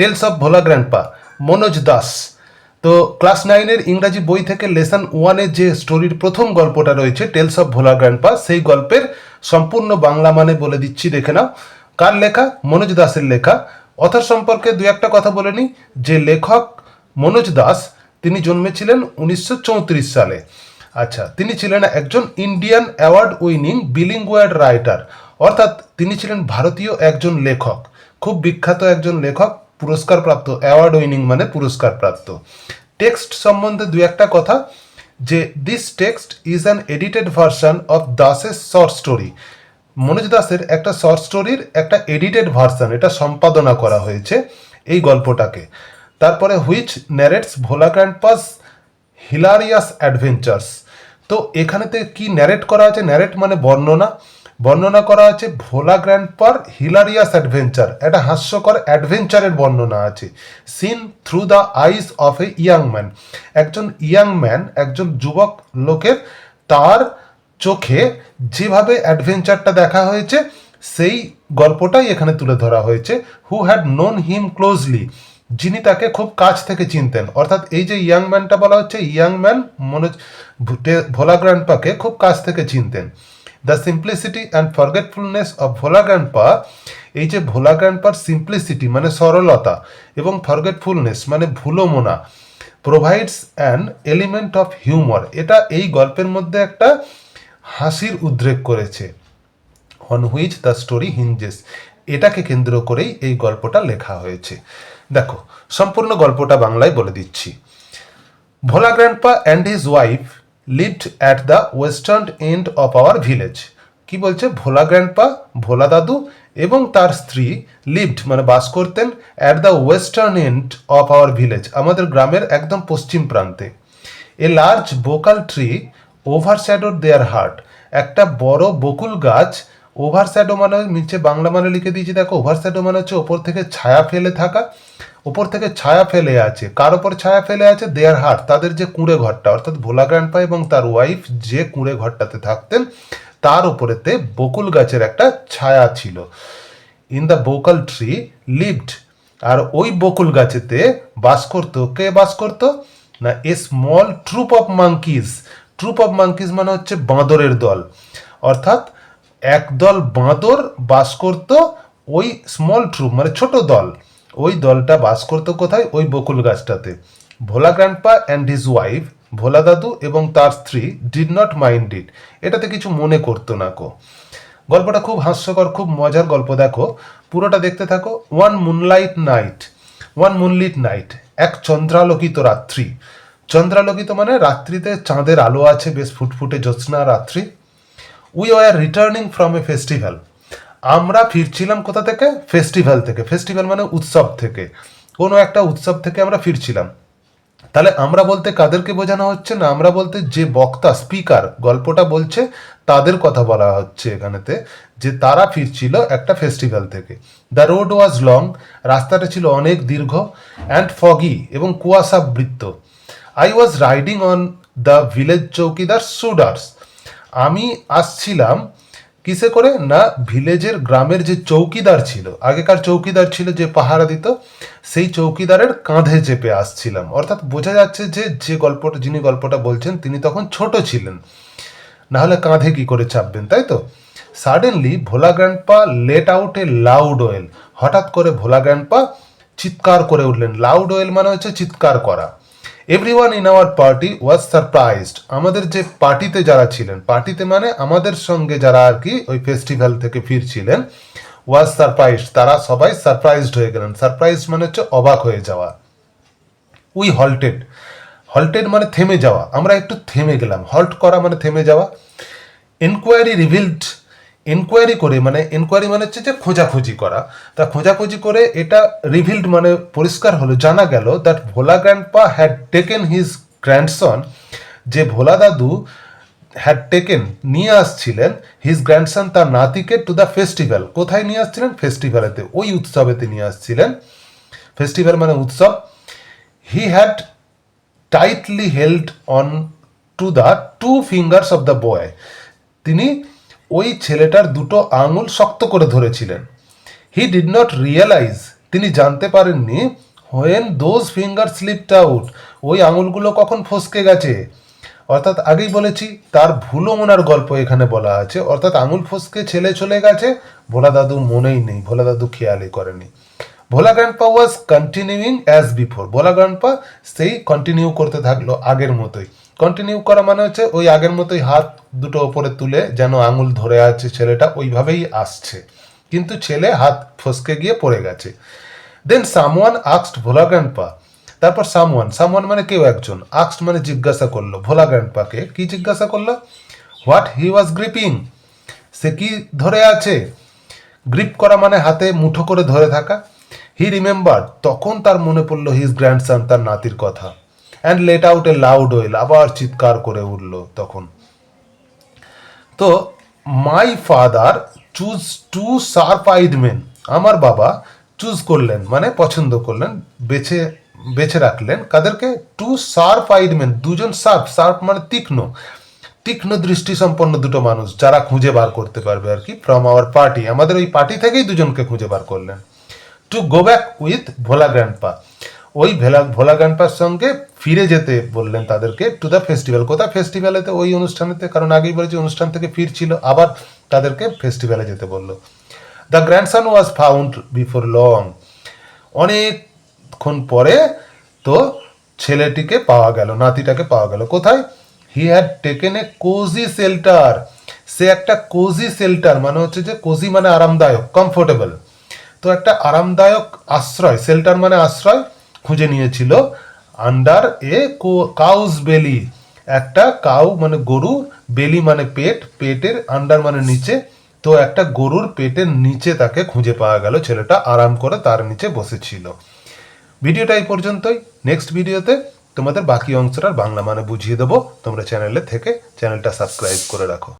Tales of Bhola grandpa Manoj Das তো class নাইনের ইংরাজি বই থেকে লেসন ওয়ানে যে স্টোরির প্রথম গল্পটা রয়েছে টেলস অফ ভোলা গ্র্যান্ডপা সেই গল্পের সম্পূর্ণ বাংলা মানে বলে দিচ্ছি, দেখে নাও। কার লেখা? মনোজ দাসের লেখা। অথর সম্পর্কে দু একটা কথা বলে নিই। যে লেখক মনোজ দাস, তিনি জন্মেছিলেন উনিশশো চৌত্রিশ সালে। আচ্ছা তিনি ছিলেন একজন Indian award winning bilingual writer. অর্থাৎ তিনি ছিলেন ভারতীয় একজন লেখক। খুব বিখ্যাত একজন লেখক। পুরস্কারপ্রাপ্ত অ্যাওয়ার্ড উইনিং মানে পুরস্কারপ্রাপ্ত। টেক্সট সম্বন্ধে দু একটা কথা, যে this text is an edited version of দাসের শর্ট স্টোরি মনোজ দাসের একটা শর্ট স্টোরির একটা এডিটেড ভার্সন এটা সম্পাদনা করা হয়েছে এই গল্পটাকে। তারপরে which narrates Bhola grandpa's hilarious adventures তো এখানেতে কি ন্যারেট করা আছে? ন্যারেট মানে বর্ণনা। বর্ণনা করা আছে ভোলা গ্র্যান্ডপার হিলারিয়াস অ্যাডভেঞ্চার। একটা হাস্যকর অ্যাডভেঞ্চারের বর্ণনা আছে। Seen through the eyes of a young man. একজন ইয়াং ম্যান, একজন যুবক লোকের তার চোখে যেভাবে অ্যাডভেঞ্চারটা দেখা হয়েছে, সেই গল্পটাই এখানে তুলে ধরা হয়েছে। Who had known him closely যিনি তাকে খুব কাছ থেকে চিনতেন। অর্থাৎ এই যে ইয়াং ম্যানটা বলা হচ্ছে, ইয়াং ম্যান ভুটে- ভোলা গ্র্যান্ডপাকে খুব কাছ থেকে চিনতেন। The simplicity and forgetfulness of Bhola grandpa এই যে ভোলা গ্র্যান্ডপার সিম্পলিসিটি মানে সরলতা এবং ফরগেটফুলনেস মানে ভুলোমনা provides an element of humour এটা এই গল্পের মধ্যে একটা হাসির উদ্রেক করেছে। On which the story hinges এটাকে কেন্দ্র করেই এই গল্পটা লেখা হয়েছে। দেখো, সম্পূর্ণ গল্পটা বাংলায় বলে দিচ্ছি। Bhola grandpa and his wife lived at the western end of our village কি বলছে? ভোলা গ্র্যান্ডপা ভোলা দাদু এবং তার স্ত্রী লিভড মানে বাস করতেন at the western end of our village আমাদের গ্রামের একদম পশ্চিম প্রান্তে। A large bakul tree overshadowed their hut একটা বড় বকুল গাছ ওভারশ্যাডো মানে নিচে বাংলা মানে লিখে দিয়েছি, দেখো ওভারশ্যাডো মানে হচ্ছে ওপর থেকে ছায়া ফেলে থাকা। ওপর থেকে ছায়া ফেলে আছে। কার ওপর ছায়া ফেলে আছে? দেয়ার হার্ট তাদের যে কুঁড়ে ঘরটা, অর্থাৎ ভোলা গ্র্যান্ডপা এবং তার ওয়াইফ যে কুঁড়ে ঘরটাতে থাকতেন, তার উপরেতে বকুল গাছের একটা ছায়া ছিল। In the bakul tree lived. আর ওই বকুল গাছেতে বাস করতো। কে বাস করতো? না, a small troop of monkeys. Troop of monkeys মানে হচ্ছে বাঁদরের দল। অর্থাৎ একদল বাঁদর বাস করতো ওই স্মল ট্রুপ মানে ছোট দল। ওই দলটা বাস করতো কোথায়? ওই বকুল গাছটাতে। Bhola grandpa and his wife Bhola দাদু এবং তার স্ত্রী ডিড নট মাইন্ড ইট এটাতে কিছু মনে করতো না কো। গল্পটা খুব হাস্যকর, খুব মজার গল্প দেখো। পুরোটা দেখতে থাকো। One moonlight night one moonlit night এক চন্দ্রালোকিত রাত্রি। চন্দ্রালোকিত মানে রাত্রিতে চাঁদের আলো আছে, বেশ ফুটফুটে জ্যোৎস্না রাত্রি। We are returning from a festival আমরা ফিরছিলাম কোথা থেকে? ফেস্টিভ্যাল থেকে। ফেস্টিভ্যাল মানে উৎসব থেকে। কোনো একটা উৎসব থেকে আমরা ফিরছিলাম। তাহলে আমরা বলতে কাদেরকে বোঝানো হচ্ছে না? আমরা বলতে যে বক্তা স্পিকার গল্পটা বলছে, তাদের কথা বলা হচ্ছে এখানেতে, যে তারা ফিরছিল একটা ফেস্টিভ্যাল থেকে। দ্য রোড ওয়াজ লং রাস্তাটা ছিল অনেক দীর্ঘ অ্যান্ড ফগি এবং কুয়াশাবৃত্ত I was riding on the village chowkidar shoulders আমি আসছিলাম কিসে করে? না, ভিলেজের গ্রামের যে চৌকিদার ছিল, আগেকার চৌকিদার ছিল যে পাহারা দিত, সেই চৌকিদারের কাঁধে চেপে আসছিলাম। অর্থাৎ বোঝা যাচ্ছে যে যে গল্পটা, যিনি গল্পটা বলছেন, তিনি তখন ছোট ছিলেন। নাহলে কাঁধে কি করে চাপবেন, তাই তো? Suddenly Bhola grandpa let out a loud wail হঠাৎ করে ভোলা গ্র্যান্ডপা চিৎকার করে উঠলেন। লাউড ওয়েল মানে হচ্ছে চিৎকার করা। Everyone in our party was surprised আমাদের যে পার্টিতে যারা ছিলেন, পার্টিতে মানে আমাদের সঙ্গে যারা আর কি ওই ফেস্টিভ্যাল থেকে ফিরছিলেন ওয়াজ সারপ্রাইজড তারা সবাই সারপ্রাইজড হয়ে গেলেন। সারপ্রাইজড মানে হচ্ছে অবাক হয়ে যাওয়া। উই হল্টেড হল্টেড মানে থেমে যাওয়া। আমরা একটু থেমে গেলাম। হল্ট করা মানে থেমে যাওয়া। এনকোয়ারি রিভিল্ড এনকোয়ারি করে মানে এনকোয়ারি মানে হচ্ছে যে খোঁজাখুঁজি করা। তা খোঁজাখুঁজি করে এটা রিভিল্ড মানে পরিষ্কার হলো, জানা গেল that Bhola grandpa had taken his grandson যে ভোলা দাদু হ্যাড টেকেন নিয়ে আসছিলেন হিজ গ্র্যান্ডসন তার নাতিকে টু দ্য ফেস্টিভ্যাল কোথায় নিয়ে আসছিলেন? ফেস্টিভ্যালেতে ওই উৎসবেতে নিয়ে আসছিলেন। ফেস্টিভ্যাল মানে উৎসব। He had tightly held on to the two fingers of the boy তিনি ওই ছেলেটার দুটো আঙুল শক্ত করে ধরেছিলেন। হি ডিড নট রিয়েলাইজ তিনি জানতে পারেননি when those finger slipped out ওই আঙুলগুলো কখন ফসকে গেছে? অর্থাৎ আগেই বলেছি, তার ভুলো মোনার গল্প এখানে বলা আছে। অর্থাৎ আঙুল ফসকে, ছেলে চলে গেছে, ভোলা দাদু মনেই নেই, ভোলা দাদু খেয়ালই করেনি। Bhola grandpa was continuing as before Bhola grandpa সেই কন্টিনিউ করতে থাকল আগের মতোই। কন্টিনিউ করা মানে হচ্ছে ওই আগের মতোই হাত দুটো ওপরে তুলে যেন আঙুল ধরে আছে ছেলেটা, ওইভাবেই আসছে। কিন্তু ছেলে হাত ফসকে গিয়ে পড়ে গেছে। দেন সামওয়ান আক্সড ভোলা গ্র্যান্ডপা তারপর সামওয়ান সামওয়ান মানে কেউ একজন আক্সড মানে জিজ্ঞাসা করল, ভোলা গ্র্যান্ডপাকে কি জিজ্ঞাসা করল? হোয়াট হি ওয়াজ গ্রিপিং সে কি ধরে আছে? গ্রিপ করা মানে হাতে মুঠো করে ধরে থাকা। হি রিমেম্বার তখন তার মনে পড়ল হিজ গ্র্যান্ডসান তার নাতির কথা। And let out a loud wail আবার চিৎকার করে উঠল তখন। তো my father chose two sharp eyed men আমার বাবা চুজ করলেন মানে পছন্দ করলেন, বেছে বেছে রাখলেন। কাদেরকে? টু শার্প আইড মেন দুজন শার্প শার্প মানে তীক্ষ্ণ। তীক্ষ্ণ দৃষ্টি সম্পন্ন দুটো মানুষ, যারা খুঁজে বার করতে পারবে আর কি ফ্রম আওয়ার পার্টি আমাদের ওই পার্টি থেকেই দুজনকে খুঁজে বার করলেন। To go back with Bhola grand grandpa ওই ভেলা ভোলা গ্র্যান্ডপার সঙ্গে ফিরে যেতে বললেন তাদেরকে টু দ্য ফেস্টিভ্যাল কোথায় ফেস্টিভ্যালেতে ওই অনুষ্ঠানেতে, কারণ আগেই বলেছি অনুষ্ঠান থেকে ফিরছিল, আবার তাদেরকে ফেস্টিভ্যালে যেতে বলল। The grandson was found before long অনেকক্ষণ পরে তো ছেলেটিকে পাওয়া গেল, নাতিটাকে পাওয়া গেল। কোথায়? He had taken a cosy shelter সে একটা কোজি শেল্টার মানে হচ্ছে যে কোজি মানে আরামদায়ক কমফোর্টেবল তো একটা আরামদায়ক আশ্রয় শেল্টার মানে আশ্রয়। খুঁজে নিয়েছিল আন্ডার এ কাউস বেলি একটা কাউ মানে গরু বেলি মানে পেট, পেটের আন্ডার মানে নিচে, তো একটা গরুর পেটের নিচে তাকে খুঁজে পাওয়া গেল, ছেলেটা আরাম করে তার নিচে বসেছিল। ভিডিওটা এই পর্যন্তই। নেক্সট ভিডিওতে তোমাদের বাকি অংশটার বাংলা মানে বুঝিয়ে দেবো। তোমরা চ্যানেলে থেকে চ্যানেলটা সাবস্ক্রাইব করে রাখো।